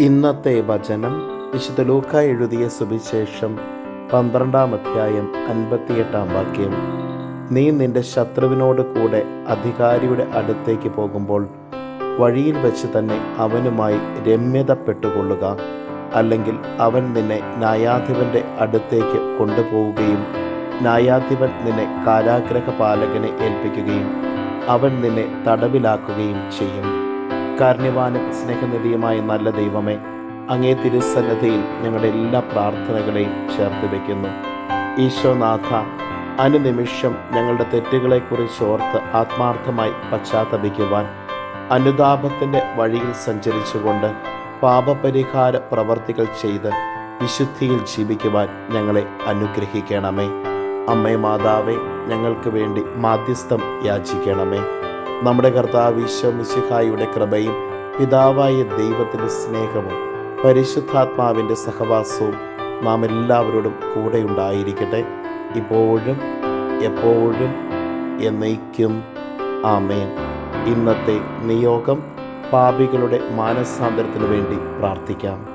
ഇന്നത്തെ വചനം വിശുദ്ധ ലൂക്ക എഴുതിയ സുവിശേഷം പന്ത്രണ്ടാം അധ്യായം അൻപത്തിയെട്ടാം വാക്യം. നീ നിന്റെ ശത്രുവിനോട് കൂടെ അധികാരിയുടെ അടുത്തേക്ക് പോകുമ്പോൾ വഴിയിൽ വെച്ച് തന്നെ അവനുമായി രമ്യതപ്പെട്ടുകൊള്ളുക. അല്ലെങ്കിൽ അവൻ നിന്നെ ന്യായാധിപന്റെ അടുത്തേക്ക് കൊണ്ടുപോവുകയും ന്യായാധിപൻ നിന്നെ കാരാഗ്രഹ പാലകനെ ഏൽപ്പിക്കുകയും അവൻ നിന്നെ തടവിലാക്കുകയും ചെയ്യും. കാരുണ്യവാനും സ്നേഹനിധിയുമായ നല്ല ദൈവമേ അങ്ങേ തിരുസന്നതയിൽ ഞങ്ങളുടെ എല്ലാ പ്രാർത്ഥനകളെയും ചേർത്ത് വയ്ക്കുന്നു ഈശോനാഥ അനുനിമിഷം ഞങ്ങളുടെ തെറ്റുകളെക്കുറിച്ച് ഓർത്ത് ആത്മാർത്ഥമായി പശ്ചാത്തപിക്കുവാൻ അനുതാപത്തിന്റെ വഴിയിൽ സഞ്ചരിച്ചുകൊണ്ട് പാപപരിഹാര പ്രവർത്തികൾ ചെയ്ത് വിശുദ്ധിയിൽ ജീവിക്കുവാൻ ഞങ്ങളെ അനുഗ്രഹിക്കണമേ. അമ്മേ മാതാവേ ഞങ്ങൾക്ക് വേണ്ടി മാധ്യസ്ഥം യാചിക്കണമേ. നമ്മുടെ കർത്താവ് ഈശോമിശിഹായുടെ കൃപയും പിതാവായ ദൈവത്തിന്റെ സ്നേഹവും പരിശുദ്ധാത്മാവിന്റെ സഹവാസവും നാം എല്ലാവരോടും കൂടെ ഉണ്ടായിരിക്കട്ടെ. ഇപ്പോഴും എപ്പോഴും എന്നേക്കും. ആമേൻ. ഇന്നത്തെ നിയോഗം പാപികളുടെ മാനസാന്തരത്തിനു വേണ്ടി പ്രാർത്ഥിക്കാം.